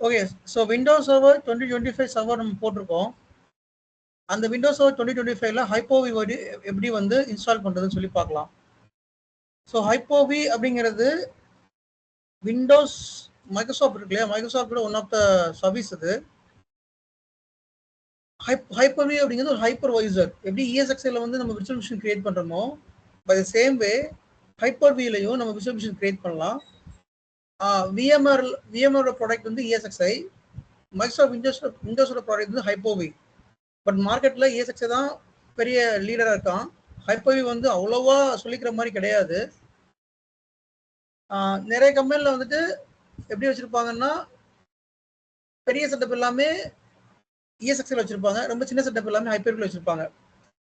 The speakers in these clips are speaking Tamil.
Okay so Windows server twenty twenty five server நம்ம போட்டிருக்கோம். அந்த விண்டோஸ் சர்வர் டுவெண்ட்டி டுவெண்ட்டி ஃபைவ்ல ஹைப்போவி வடி எப்படி வந்து இன்ஸ்டால் பண்ணுறதுன்னு சொல்லி பார்க்கலாம். ஸோ ஹைப்போவி அப்படிங்கிறது விண்டோஸ் மைக்ரோசாஃப்ட் இருக்கு இல்லையா? மைக்ரோசாஃப்டோட ஒன் ஆஃப் த சர்வீஸ் இது. ஹைப்பர்வி அப்படிங்கிறது ஒரு ஹைப்பர்வைசர் எப்படி இஎஸ்எக்ஸ்ல வந்து நம்ம விர்ச்சுவல் மிஷின் கிரியேட் பண்ணுறோமோ பை த சேம் வே ஹைப்பர்விலையும் நம்ம விர்ச்சுவல் மிஷின் கிரியேட் பண்ணலாம். விஎம்ஆர் விஎம்ஆரோட ப்ராடக்ட் வந்து இஎஸ்எக்ஸ்ஐ மைக்ரோசாஃப்ட் விண்டோஸ் விண்டோஸோட ப்ராடக்ட் வந்து ஹைப்போவி பட் மார்க்கெட்டில் இஎஸ்எக்ஸ்ஐ தான் பெரிய லீடராக இருக்கான். ஹைப்போவி வந்து அவ்வளோவா சொல்லிக்கிற மாதிரி கிடையாது. நிறைய கம்பெனியில் வந்துட்டு எப்படி வச்சுருப்பாங்கன்னா பெரிய செட்டப் எல்லாமே இஎஸ்எக்ஸில் வச்சுருப்பாங்க. ரொம்ப சின்ன செட்டப் எல்லாமே ஹைப்பர்வியில் வச்சுருப்பாங்க.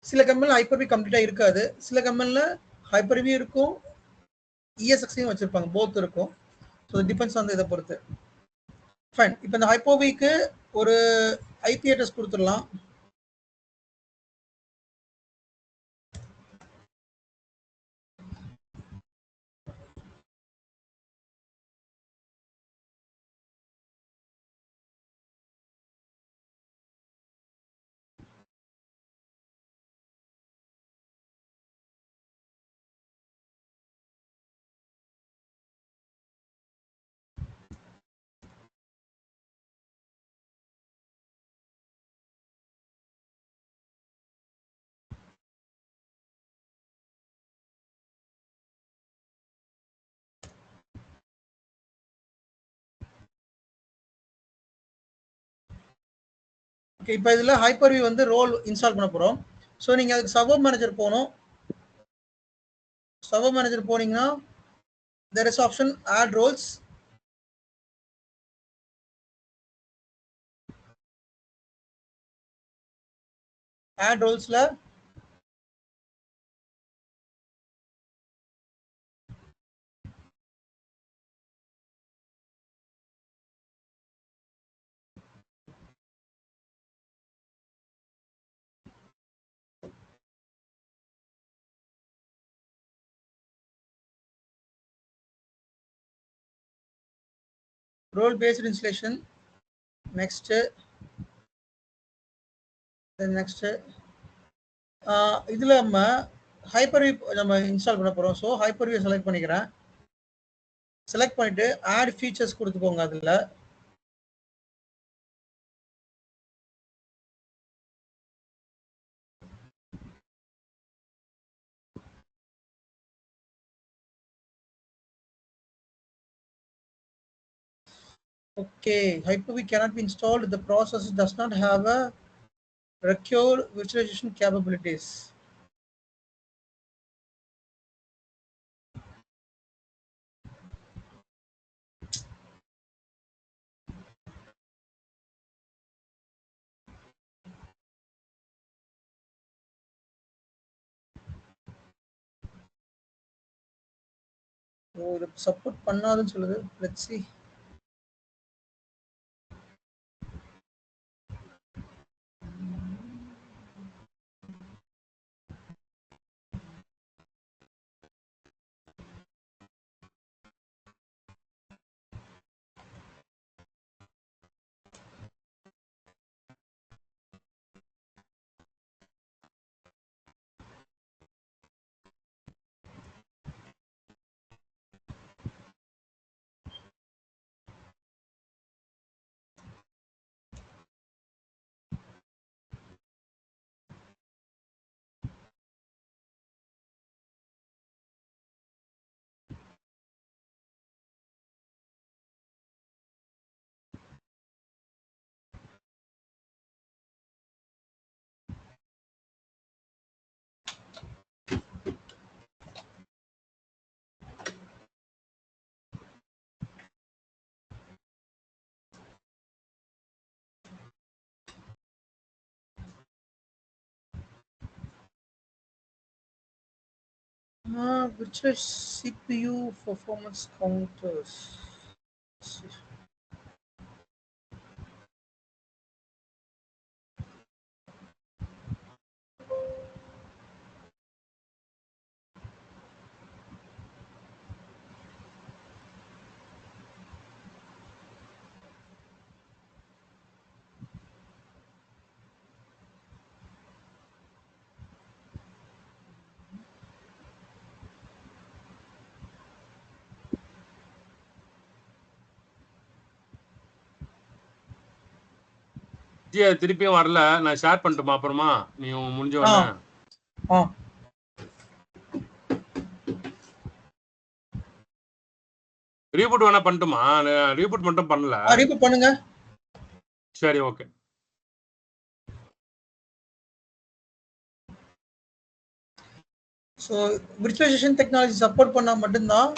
சில கம்பெனியில் ஹைப்பர்வி கம்ப்ளீட்டாக இருக்காது. சில கம்பெனியில் ஹைப்பர்வியும் இருக்கும். இஎஸ்எக்ஸையும் வச்சுருப்பாங்க. போத் இருக்கும். ஸோ டிபெண்ட்ஸ் வந்து இதை பொறுத்து. ஃபைன் இப்போ இந்த ஹைப்போவிக்கு ஒரு ஐபி அட்ரஸ் கொடுத்துடலாம். இப்போ இதில் ஹைப்பர்வி வந்து ரோல் இன்ஸ்டால் பண்ண போகிறோம் ஸோ நீங்கள் அதுக்கு சர்வர் மேனேஜர் போகணும். சர்வர் மேனேஜர் போனீங்கன்னா there is option add roles add ரோல்ஸில் role based installation next next இதில் நம்ம ஹைப்பர்வி நம்ம இன்ஸ்டால் பண்ண போகிறோம் ஸோ ஹைப்பர்வியை செலக்ட் பண்ணிக்கிறேன். செலக்ட் பண்ணிவிட்டு ஆட் ஃபீச்சர்ஸ் கொடுத்துக்கோங்க அதில். Okay, Hyper-V cannot be installed. The process does not have a recure virtualization capabilities. ஓ இது சப்போர்ட் பண்ணாதுன்னு சொல்லுது let's see Uh, virtual CPU performance counters. பத்தியே திருப்பியும் வரல. நான் ஷேர் பண்ணட்டுமா அப்புறமா? நீ முடிஞ்ச உடனே. ரீபூட் வேணா பண்ணட்டுமா? ரீபூட் மட்டும் பண்ணல. ரீபூட் பண்ணுங்க. சரி okay so virtualisation technology support பண்ணால் மட்டும்தான்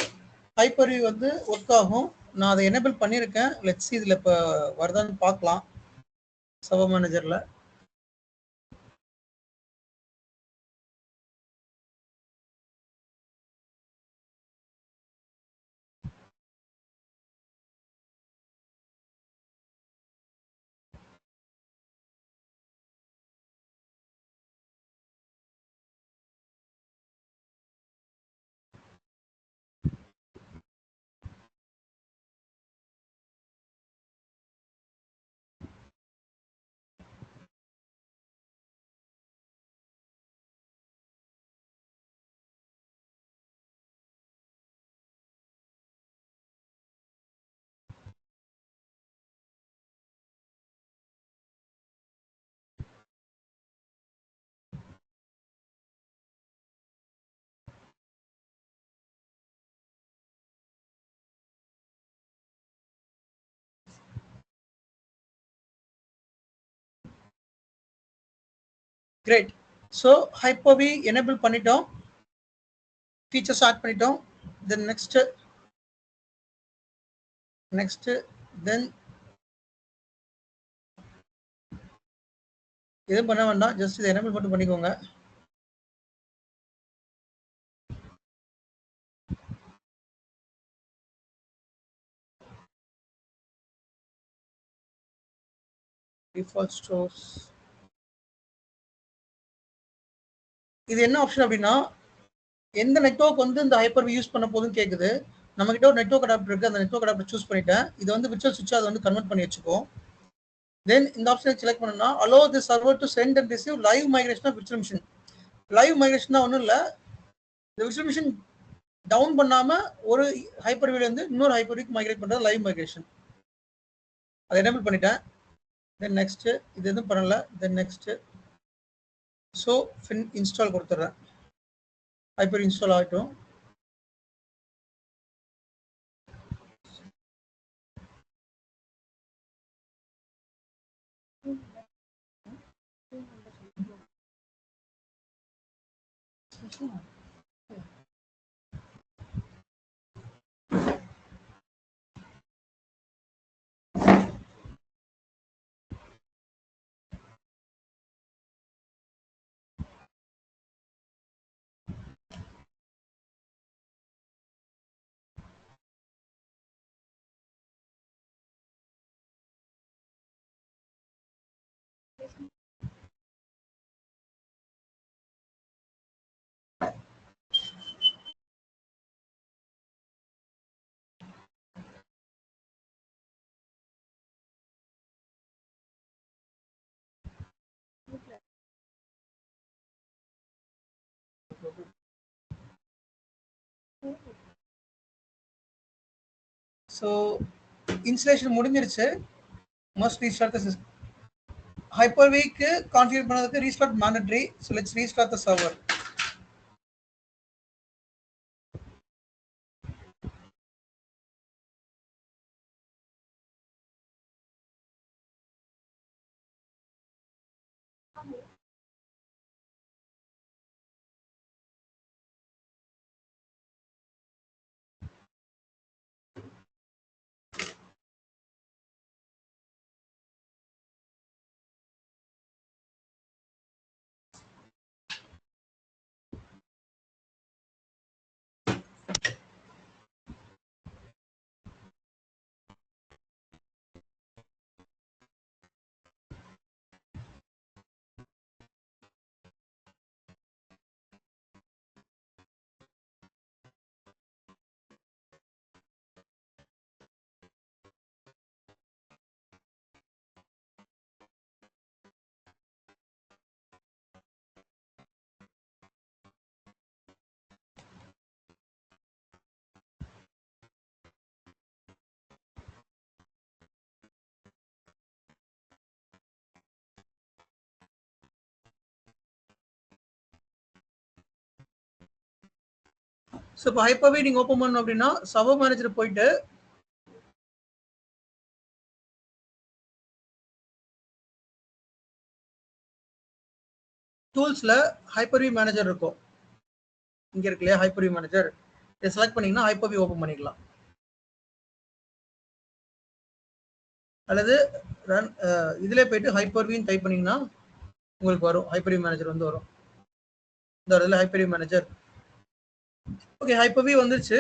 ஹைப்பர் வியூ வந்து ஒர்க் ஆகும். நான் அதை எனேபிள் பண்ணியிருக்கேன். லெட்ஸ் இதில் இப்போ வருதான்னு பார்க்கலாம். Server மேனேஜரில் great so Hyper V enable பண்ணிட்டோம். ஃபீச்சர்ஸ் ஆட் பண்ணிட்டோம். தென் நெக்ஸ்ட் நெக்ஸ்ட் தென் எதுவும் பண்ண வேண்டாம். ஜஸ்ட் இதை எனேபிள் மட்டும் பண்ணிக்கோங்க. Default stores. இது என்ன ஆப்ஷன் அப்படின்னா எந்த நெட்வொர்க் வந்து இந்த ஹைப்பர் யூஸ் பண்ண போதுன்னு கேட்குது நம்ம கிட்ட ஒரு நெட்வொர்க் அடாப்டர் இருக்கு. அந்த நெட்வொர்க் அடாப்டர் சூஸ் பண்ணிட்டேன். இது வந்து விர்ச்சுவல் சுவிட்ச் அதை வந்து கன்வெர்ட் பண்ணி வச்சுக்கோ தென் இந்த ஆப்ஷனை செலக்ட் பண்ணோம்னா allow the server to send and receive live migration of virtual machine live migration தான் ஒன்றும் இல்லை. இந்த விர்ச்சுவல் மிஷின் டவுன் பண்ணாமல் ஒரு ஹைப்பர் வியூல இருந்து இன்னொரு ஹைப்பர் வியூக்கு மைக்ரேட் பண்ணுறது லைவ் மைக்ரேஷன் அதை எனேபிள் பண்ணிட்டேன். தென் நெக்ஸ்ட்டு இது எதுவும் பண்ணலை. தென் நெக்ஸ்ட்டு ஸோ ஃபின் இன்ஸ்டால் கொடுத்துட்றேன் ஹைப்பர் இன்ஸ்டால் ஆகட்டும். ஸோ இன்ஸ்டலேஷன் முடிஞ்சிருச்சு. Most restart the system hyper week configure பண்ணதுக்கு restart mandatory so let's restart the server so இப்போ ஹைப்பர்வி நீங்கள் ஓப்பன் பண்ணணும் அப்படின்னா சவோ மேனேஜர் போயிட்டு டூல்ஸில் ஹைப்பர்வி மேனேஜர் இருக்கும். இங்கே இருக்கு இல்லையா ஹைப்பர்வி மேனேஜர் இதை செலக்ட் பண்ணீங்கன்னா ஹைப்பர்வி ஓப்பன் பண்ணிக்கலாம். அல்லது ரன் இதில் போயிட்டு ஹைப்பர்வின்னு டைப் பண்ணிங்கன்னா உங்களுக்கு வரும். ஹைப்பர்வி மேனேஜர் வந்து வரும். இந்த இடத்துல ஹைப்பர்வி மேனேஜர் ஓகே ஹைப்போவி வந்துருச்சு.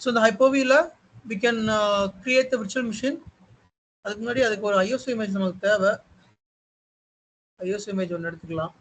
ஸோ இந்த ஹைப்போவியில் we can create the virtual machine அதுக்கு முன்னாடி அதுக்கு ஒரு ஐஎஸ்ஓ இமேஜ் நமக்கு தேவை. ஐஎஸ்ஓ இமேஜ் ஒன்று எடுத்துக்கலாம்.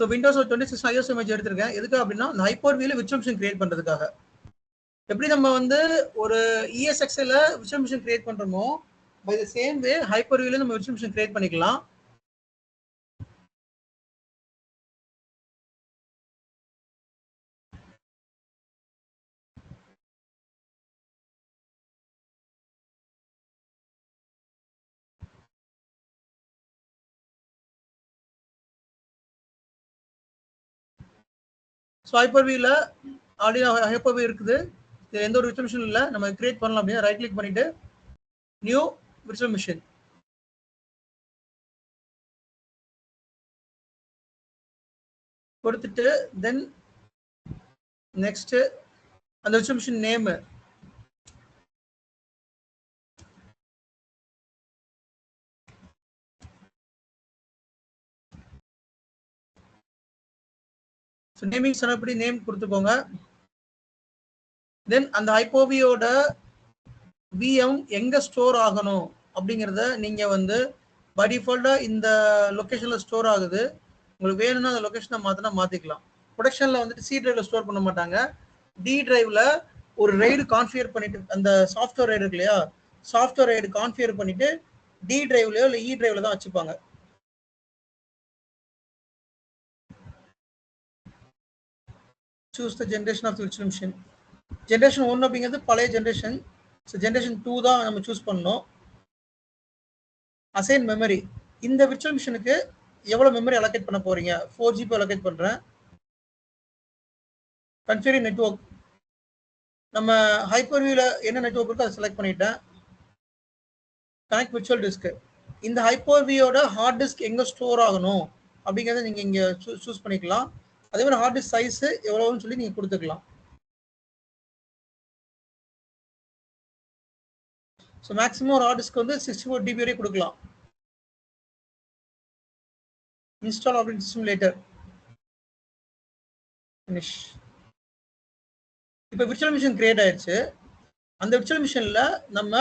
So Windows twenty six ISO image எடுத்திருக்கேன். எதுக்கு அப்படின்னா இந்த ஹைப்பர் வியூல விர்ச்சுவல் மிஷின் கிரியேட் பண்ணுறதுக்காக எப்படி நம்ம வந்து ஒரு இஎஸ்எக்ஸ்ல விர்ச்சுவல் மிஷின் கிரியேட் பண்ணுறோமோ by the same way hyper வியூல நம்ம விர்ச்சுவல் மிஷின் கிரியேட் பண்ணிக்கலாம். ஸோ ஹைப்பர் வியூல ஆல்ரெடி ஹைப்பர் வியூ இருக்குது. இது எந்த ஒரு விர்ச்சுவல் மிஷின் இல்லை. நம்ம கிரியேட் பண்ணலாம் அப்படின்னா ரைட் கிளிக் பண்ணிட்டு நியூ விர்ச்சுவல் மிஷின் கொடுத்துட்டு தென் நெக்ஸ்ட் அந்த virtual machine name so naming சொன்னபடி நேம் கொடுத்துக்கோங்க. தென் அந்த ஹைப்போவியோட விஎம் எங்கே ஸ்டோர் ஆகணும்? அப்படிங்கிறத நீங்கள் வந்து பை டிஃபால்ட்டா இந்த லொக்கேஷனில் ஸ்டோர் ஆகுது. உங்களுக்கு வேணும்னா அந்த லொக்கேஷனை மாற்றினா மாற்றிக்கலாம் ப்ரொடக்ஷனில் வந்துட்டு சி ட்ரைவில் ஸ்டோர் பண்ண மாட்டாங்க. டி ட்ரைவில் ஒரு ரைடு கான்ஃபியர் பண்ணிட்டு அந்த சாஃப்ட்வேர் ரைடு இருக்கு இல்லையா? சாஃப்ட்வேர் ரைடு கான்ஃபியர் பண்ணிட்டு டி ட்ரைவ்லையோ இல்லை இ ட்ரைவில் தான் வச்சுப்பாங்க. Choose the generation of virtual machine generation ஒன்று அப்படிங்கிறது பழைய ஜென்ரேஷன் ஸோ ஜென்ரேஷன் டூ தான் நம்ம சூஸ் பண்ணோம். அசைன் மெமரி இந்த விர்ச்சுவல் மிஷினுக்கு எவ்வளோ மெமரி அலோகேட் பண்ண போகிறீங்க ஃபோர் ஜிபி அலோகேட் பண்ணுறேன் கன்ஃபிகரி நெட்ஒர்க் நம்ம ஹைப்பர் வியூவில் என்ன நெட்ஒர்க் இருக்கோ அதை செலக்ட் பண்ணிட்டேன். கனெக்ட் விர்ச்சுவல் டிஸ்க்கு இந்த ஹைப்பர் வியோட ஹார்ட் டிஸ்க் எங்கே ஸ்டோர் ஆகணும்? அப்படிங்கிறத நீங்கள் இங்கே சூஸ் பண்ணிக்கலாம். அதே மாதிரி ஹார்ட் டிஸ்க் சைஸ் எவ்வளோன்னு சொல்லி நீங்கள் கொடுத்துக்கலாம். ஸோ மேக்ஸிமம் ஒரு ஹார்ட் டிஸ்க் வந்து சிக்ஸ்டி ஃபோர் டிபி வரை கொடுக்கலாம். Install operating system later finish இப்போ விர்ச்சுவல் மிஷின் கிரியேட் ஆயிடுச்சு அந்த விர்ச்சுவல் மிஷினில் நம்ம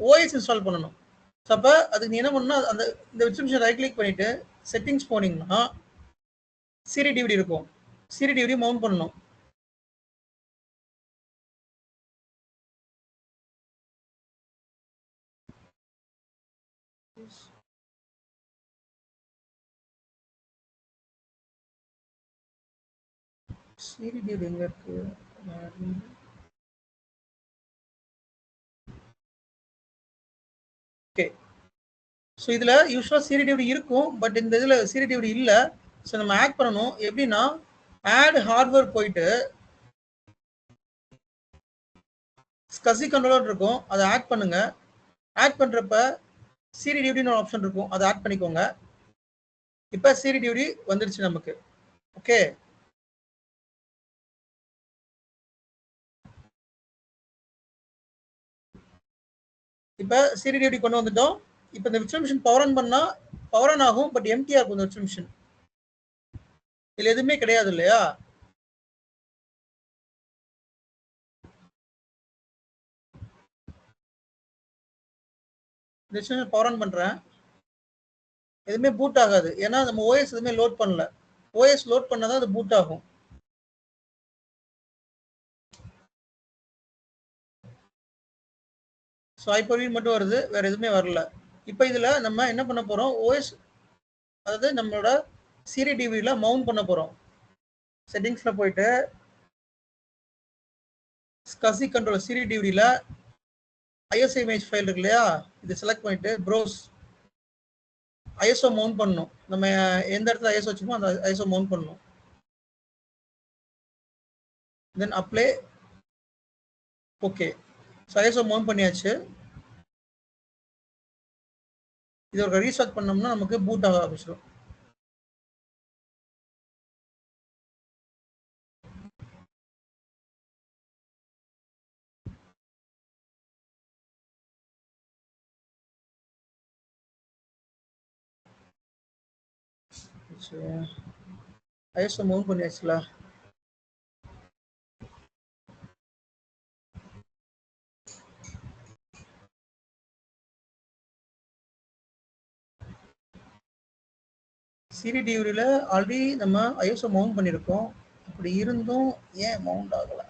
ஓஎஸ் இன்ஸ்டால் பண்ணணும். ஸோ அப்போ அதுக்கு நீ என்ன பண்ணணும் அந்த இந்த விர்ச்சுவல் மிஷின் ரைட் கிளிக் பண்ணிவிட்டு செட்டிங்ஸ் போனீங்கன்னா சிரி டிவிடி இருக்கும். சிரி டிவிடி மவுண்ட் பண்ணணும். சிரி டிவிடி எங்க இருக்கு? ஓகே ஸோ இதில் யூஸ்வலாக சிரி டிவிடி இருக்கும் பட் இந்த இதில் சிரி டிவிடி இல்லை. ஸோ நம்ம ஆட் பண்ணணும். எப்படின்னா ஆட் ஹார்ட்வேர் போயிட்டு ஸ்கசி கண்ட்ரோலர் இருக்கும். அதை ஆட் பண்ணுங்க. ஆட் பண்றப்ப சிரி டியூடின்னு ஒரு ஆப்ஷன் இருக்கும். அதை ஆட் பண்ணிக்கோங்க. இப்போ சிரி டியூட்டி வந்துருச்சு நமக்கு. ஓகே இப்போ சிரி டியூட்டி கொண்டு வந்துட்டோம். இப்போ இந்த விர்ச்சுவல் மிஷின் பவர் ஆன் பண்ணா பவர் ஆன் ஆகும். பட் எம்டிஆர் இருக்கும் இந்த விர்ச்சுவல் மிஷின் இதுல எதுவுமே கிடையாது இல்லையா? பவர் ஆன் பண்றேன். எதுவுமே பூட் ஆகாது. ஏன்னா நம்ம ஓஎஸ் எதுவுமே லோட் பண்ணல. ஓஎஸ் லோட் பண்ணாதான் அது பூட் ஆகும். ஸோ ஹைப்பர்வி மட்டும் வருது. வேற எதுவுமே வரல. இப்போ இதுல நம்ம என்ன பண்ண போறோம்? ஓஎஸ் அதாவது நம்மளோட சிரி டிவில மவுண்ட் பண்ண போகிறோம் செட்டிங்ஸ்ல போயிட்டு ஸ்கசி கண்ட்ரோல் சிரி டிவிடியில் ஐஎஸ்ஓ இமேஜ் ஃபைல் இருக்கு இல்லையா? இது செலக்ட் பண்ணிட்டு ப்ரோஸ் ஐஎஸ்ஓ மவுண்ட் பண்ணணும். நம்ம எந்த இடத்துல ஐஎஸ்ஓ வச்சுமோ அந்த ஐஎஸ்ஓ மவுண்ட் பண்ணணும். Then apply okay so ISO mount பண்ணியாச்சு. இது ஒரு ரீஸ்டார்ட் பண்ணோம்னா நமக்கு பூட் ஆக ஆரம்பிச்சிடும் ஐஎஸ்ஓ மவுண்ட் பண்ணியாச்சுல சிரி டிவிரியில் ஆல்ரெடி நம்ம ஐஎஸ்ஓ மவுண்ட் பண்ணியிருக்கோம் அப்படி இருந்தும் ஏன் மவுண்ட் ஆகலை?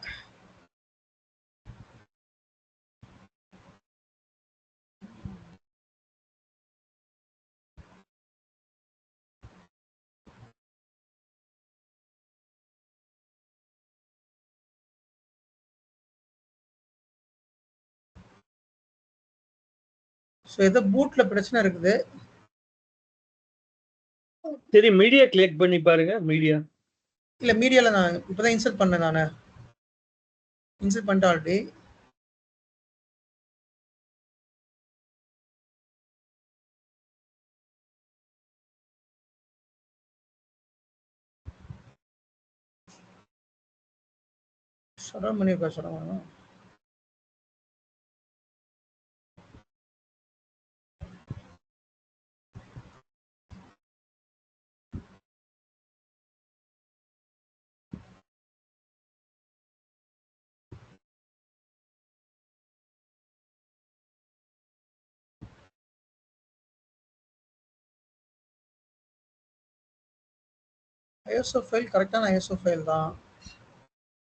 ஸோ ஏதோ பூட்ல பிரச்சனை இருக்குது. சரி மீடியா கிளிக் பண்ணி பாருங்க மீடியா இல்ல மீடியால நான் இப்பதான் இன்சர்ட் பண்ணேன் நானு. இன்சர்ட் பண்ணிட்டு ஆல்ரெடி ஷடம் பண்ணியிருக்கா ஐஎஸ்ஓ ஃபைல் கரெக்டான ஐஎஸ்ஓ ஃபைல் தான்.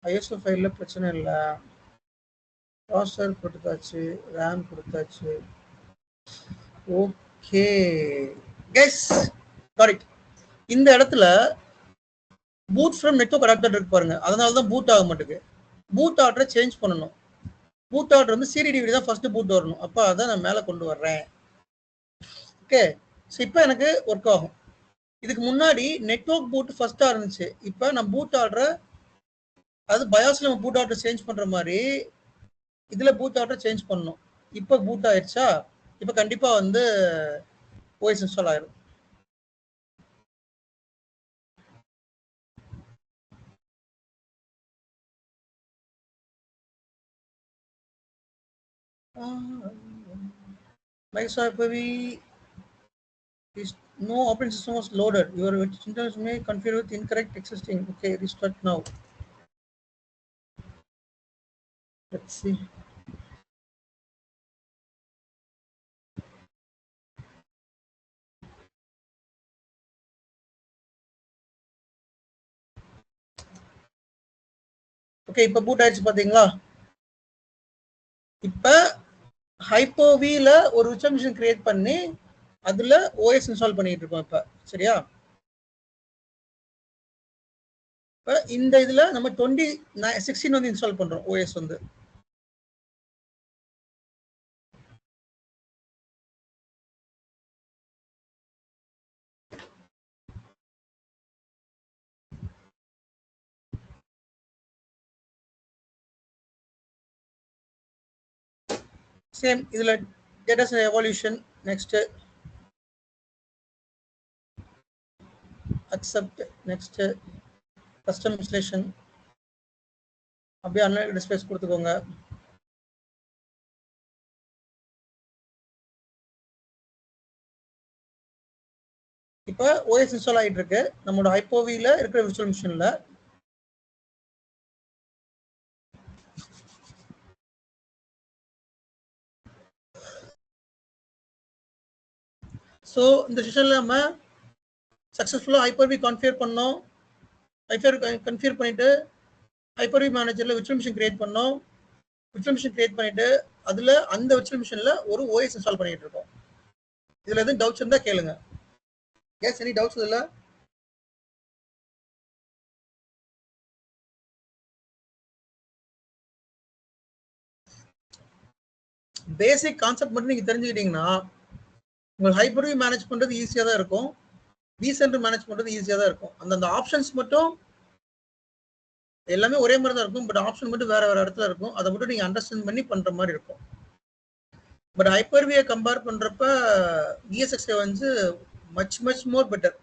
ஐஎஸ்ஓ ஃபைலில் பிரச்சனை இல்லை. ப்ராசர் கொடுத்தாச்சு ரேம் கொடுத்தாச்சு. ஓகே கெஸ் கரெக்ட் இந்த இடத்துல பூட் ஃப்ரம் நெட்வொர்க் அடாப்டர் இருக்கு பாருங்க. அதனால தான் பூட் ஆக மாட்டேங்குது. பூட் ஆர்டரை சேஞ்ச் பண்ணணும். பூட் ஆர்டர் வந்து சிடிடிவி தான் ஃபர்ஸ்ட் பூட் வரணும். அப்போ அதை நான் மேலே கொண்டு வர்றேன். ஓகே ஸோ இப்போ எனக்கு ஒர்க் ஆகும். இதுக்கு முன்னாடி நெட்வொர்க் பூட் ஃபர்ஸ்டா இருந்துச்சு. இப்போ நான் பூட் ஆர்டரை அது பயாஸ்ல நம்ம பூட் ஆர்டர் சேஞ்ச் பண்ற மாதிரி இதுல பூட் ஆர்டர் சேஞ்ச் பண்ணணும். இப்போ பூட் ஆயிடுச்சா? இப்போ கண்டிப்பா வந்து ஓஎஸ் இன்ஸ்டால் ஆயிரும். Microsoft Avi no operating system was loaded. Your internet may configure with incorrect existing. Okay, restart now. Let's see. Okay இப்போ பூட் ஆயிடுச்சு பாத்தீங்களா இப்போ ஹைப்போவில ஒரு விர்ச்சுவல் மிஷின் கிரியேட் பண்ணி அதுல ஓஎஸ் இன்ஸ்டால் பண்ணிட்டு இருக்கோம் இப்ப. சரியா? இப்ப இந்த இதுல நம்ம டுவெண்ட்டி சிக்ஸ்டீன் வந்து இன்ஸ்டால் பண்றோம் ஓஎஸ் வந்து. சேம் இதுல data evaluation next accept next custom uh, installation. அப்படியே அன்லைட் ஸ்பேஸ் கொடுத்துக்கோங்க. இப்போ ஓஎஸ் இன்ஸ்டால் ஆகிட்டு இருக்கு நம்மளோட ஐப்போவியில் இருக்கிற விர்ச்சுவல் மிஷினில் ஸோ இந்த செஷனில் நம்ம சக்ஸஸ்ஃபுல்லாக ஹைப்பர்வி கன்ஃபியர் பண்ணோம். ஹைப்பர் கன்ஃபியர் பண்ணிட்டு ஹைப்பர்வி மேனேஜரில் விர்ச்சுவல் மிஷின் கிரியேட் பண்ணோம். விர்ச்சுவல் மிஷின் கிரியேட் பண்ணிட்டு அதில் அந்த விர்ச்சுவல் மிஷினில் ஒரு ஓஎஸ் இன்ஸ்டால் பண்ணிட்டு இருக்கோம். இதில் எதுவும் டவுட்ஸ் இருந்தால் கேளுங்க. எஸ் எனி டவுட்ஸ் இதில் பேசிக் கான்செப்ட் மட்டும் நீங்கள் தெரிஞ்சுக்கிட்டீங்கன்னா உங்களுக்கு ஹைப்பர்வி மேனேஜ் பண்ணுறது ஈஸியாக தான் இருக்கும். ரீசென்ட் மேனேஜ் பண்ணுறது ஈஸியாக தான் இருக்கும். அந்தந்த ஆப்ஷன்ஸ் மட்டும் எல்லாமே ஒரே மாதிரி தான் இருக்கும். பட் ஆப்ஷன் மட்டும் வேற வேற இடத்துல இருக்கும். அதை மட்டும் நீங்கள் அண்டர்ஸ்டாண்ட் பண்ணி பண்ணுற மாதிரி இருக்கும். பட் ஹைப்பர்வியை கம்பேர் பண்ணுறப்ப விஎஸ்எக்ஸ்ஏ வந்து மச் மச் மோர் பெட்டர்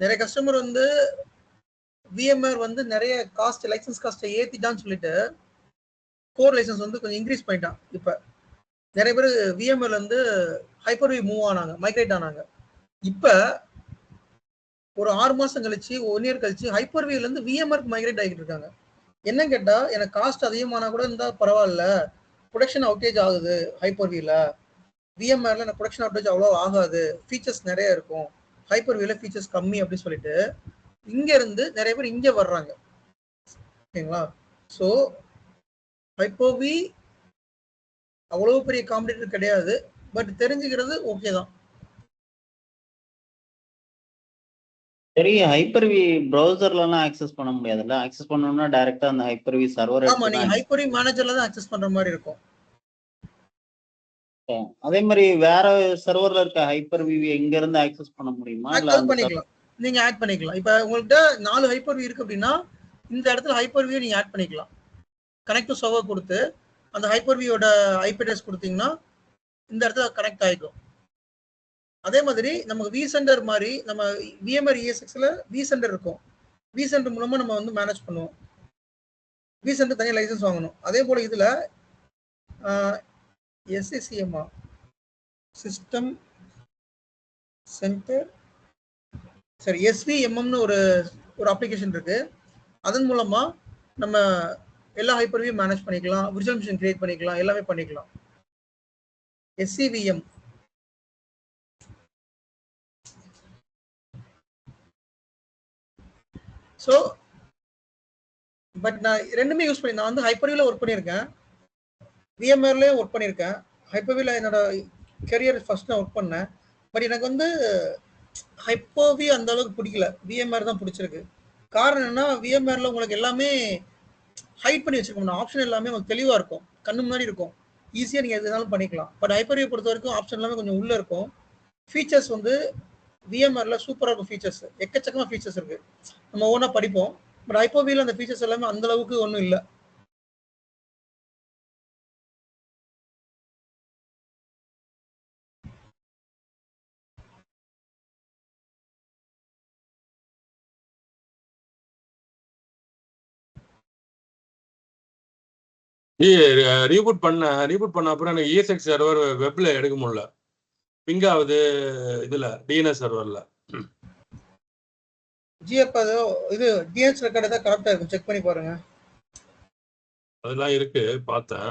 நிறைய கஸ்டமர் வந்து விஎம்ஆர் வந்து நிறைய காஸ்ட் லைசன்ஸ் காஸ்ட்டை ஏற்றிட்டான்னு சொல்லிட்டு கோர் லைசன்ஸ் வந்து கொஞ்சம் இன்க்ரீஸ் பண்ணிட்டான் இப்போ. நிறைய பேர் விஎம்ஆர்ல இருந்து ஹைப்பர்வி மூவ் ஆனாங்க மைக்ரேட் ஆனாங்க. இப்போ ஒரு ஆறு மாசம் கழிச்சு ஒன் இயர் கழிச்சு ஹைப்பர்வில இருந்து விஎம்ஆருக்கு மைக்ரேட் ஆகிட்டு இருக்காங்க. என்ன கேட்டா எனக்கு காஸ்ட் அதிகமானா கூட இருந்தா பரவாயில்ல. ப்ரொடக்ஷன் அவுட்டேஜ் ஆகுது ஹைப்பர்வில விஎம்ஆர்ல எனக்கு ப்ரொடக்ஷன் அவுட்டேஜ் அவ்வளோ ஆகாது. ஃபீச்சர்ஸ் நிறைய இருக்கும். ஹைப்பர்வில ஃபீச்சர்ஸ் கம்மி அப்படின்னு சொல்லிட்டு இங்க இருந்து நிறைய பேர் இங்க வர்றாங்க. ஓகேங்களா ஸோ ஹைப்போவி அவ்வளோ பெரிய காம்படிட்டர் கிடையாது. பட் தெரிஞ்சுக்கிறது ஓகே தான். சரி ஹைப்பர்வி ப்ரௌசர்லலாம் ஆக்சஸ் பண்ண முடியாதுல்ல? ஆக்சஸ் பண்ணணும்னா டைரக்டா அந்த ஹைப்பர்வி சர்வர் ஆமா நீங்க ஹைப்பர்வி மேனேஜர்ல தான் அக்சஸ் பண்ற மாதிரி இருக்கும். அதே மாதிரி வேற சர்வர்ல இருக்க ஹைப்பர்வி எங்க இருந்து ஆக்சஸ் பண்ண முடியுமா? இல்ல பண்ணிக்கலாம். நீங்க ஆட் பண்ணிக்கலாம். இப்ப உங்கள்கிட்ட நாலு ஹைப்பர்வி இருக்கு அப்படின்னா இந்த இடத்துல ஹைப்பர்வியை நீங்க ஆட் பண்ணிக்கலாம். கனெக்ட் டு சர்வர் கொடுத்து அந்த ஹைப்பர்வியோட ஐபி அட்ரஸ் கொடுத்தீங்கன்னா இந்த இடத்துல கனெக்ட் ஆயிக்கும் அதே மாதிரி நமக்கு வி சென்டர் மாதிரி நம்ம விஎம்ஆர் இஎஸ்எக்ஸ்ல வி சென்டர் இருக்கும். வி சென்டர் மூலமா நம்ம வந்து மேனேஜ் பண்ணுவோம். வி சென்டர் தனியாக லைசன்ஸ் வாங்கணும். அதே போல இதுல எஸ்எஸ்சிஎம்ஆ சிஸ்டம் சென்டர் சரி எஸ்விஎம்எம்னு ஒரு ஒரு அப்ளிகேஷன் இருக்கு. அதன் மூலமா நம்ம எல்லா ஹைப்பர்வியும் மேனேஜ் பண்ணிக்கலாம். விர்ச்சுவல் மிஷின் கிரியேட் பண்ணிக்கலாம். எல்லாமே பண்ணிக்கலாம். எஸ்சிவிஎம் ஸோ பட் நான் ரெண்டுமே யூஸ் பண்ணி நான் வந்து ஹைப்பர்வியில் ஒர்க் பண்ணியிருக்கேன். விஎம்ஆர்லேயும் ஒர்க் பண்ணியிருக்கேன். ஹைப்பர்வியில் என்னோட கெரியர் ஃபர்ஸ்ட் நான் ஒர்க் பண்ணேன். பட் எனக்கு வந்து ஹைப்போவி அந்த அளவுக்கு பிடிக்கல. விஎம்ஆர் தான் பிடிச்சிருக்கு. காரணம் என்னன்னா விஎம்ஆர்ல உங்களுக்கு எல்லாமே ஹைட் பண்ணி வச்சிருக்கோம் ஆப்ஷன் எல்லாமே உங்களுக்கு தெளிவாக இருக்கும். கண்ணு முன்னாடி இருக்கும். ஈஸியாக நீங்கள் எதுனாலும் பண்ணிக்கலாம். பட் ஹைப்பர்வியை பொறுத்த வரைக்கும் ஆப்ஷன் எல்லாமே கொஞ்சம் உள்ளே இருக்கும். ஃபீச்சர்ஸ் வந்து விஎம்ஆரில் சூப்பராக இருக்கும் ஃபீச்சர்ஸ் எக்கச்சக்கமாக ஃபீச்சர்ஸ் இருக்கு. நம்ம ஓனாக படிப்போம். பட் ஐபோவியில் அந்த ஃபீச்சர்ஸ் எல்லாமே அந்த அளவுக்கு ஒன்றும் இல்லை. ரீபூட் பண்ண ரீபூட் பண்ண அப்புறம் எனக்கு இஎஸ்எக்ஸ் சர்வர் வெப்ல எடுக்க முடியல. பிங் ஆகுது இதுல டிஎன்எஸ் சர்வர்ல ஜிஎப் அது இது டிஎன்எஸ் ரெக்கார்டு தான் கரெக்டாக இருக்கும். செக் பண்ணி பாருங்க. அதெல்லாம் இருக்கு பார்த்தேன்.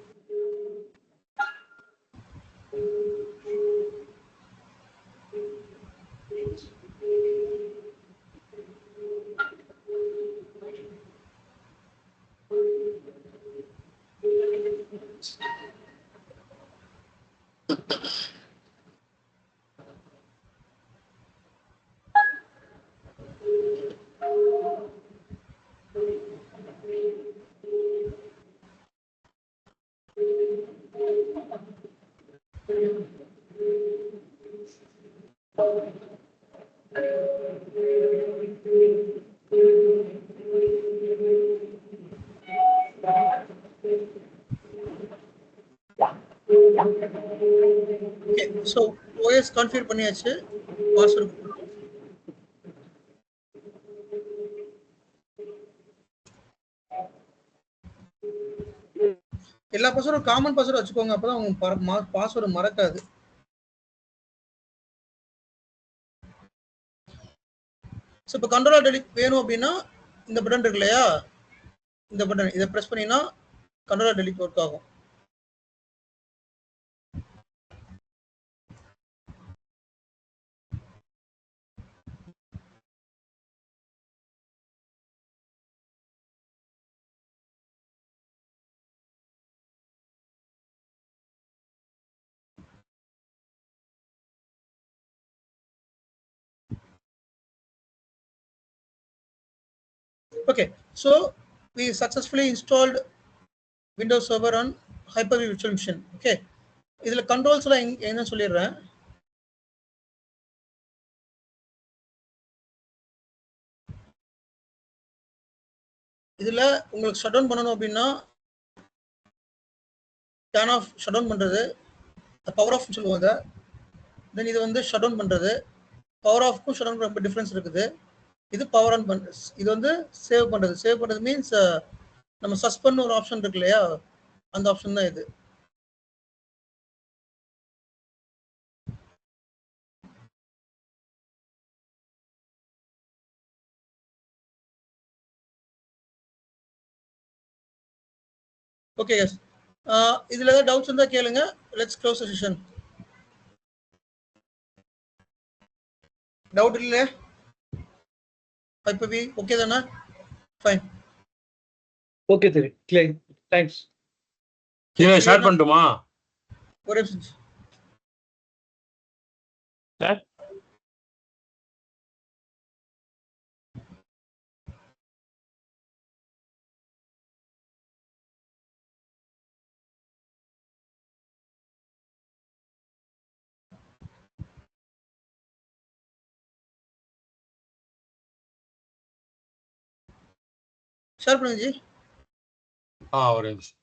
ஓஎஸ் கான்ஃபிகர் பண்ணியாச்சு. பாஸ்வேர்டு எல்லா பாஸ்வேர்டும் காமன் பாஸ்வேர்டு வச்சுக்கோங்க. அப்பதான் உங்க பாஸ்வேர்டு மறக்காது. ஸோ இப்போ கண்ட்ரோல் டெலிட் வேணும் அப்படின்னா இந்த பட்டன் இருக்கு இல்லையா? இந்த பட்டன் இதை ப்ரெஸ் பண்ணினா கண்ட்ரோல் டெலிட் ஒர்க் ஆகும். Okay, so we successfully installed Windows Server on Hyper-V Virtual Machine. Okay, இதுல controls எல்லாம் என்ன சொல்லிடுறேன்? இதுல உங்களுக்கு ஷட் டவுன் பண்ணணும் அப்படின்னா டேன் ஆஃப் ஷட் டவுன் பண்றது பவர் ஆஃப்னு சொல்லுவாங்க. தென் இது வந்து ஷட் டவுன் பண்றது. பவர் ஆஃப்க்கும் ஷட் டவுன் ரொம்ப டிஃப்ரென்ஸ் இருக்குது. இது பவர் ஆன் பண்றது இது வந்து சேவ் பண்றது. சேவ் பண்றது மீன்ஸ் uh, நம்ம சஸ்பெண்ட் ஒரு ஆப்ஷன் இருக்கு இல்லையா? அந்த ஆப்ஷன் தான் இது. ஓகே எஸ் uh, இதுல ஏதாவது டவுட்ஸ் இருந்தா கேளுங்க. லெட்ஸ் க்ளோஸ் செஷன் டவுட் இல்லையா? ஹைப்பர் வி ஓகே தானே ஃபைன் ஓகே தெரி கிளியர் தேங்க்ஸ் கீழே ஷேர் பண்ணட்டுமா? ஒரே நிமிஷம் சார் ஷேர் பண்ணுங்க ஜி ஆ ஒரு நிமிஷம்.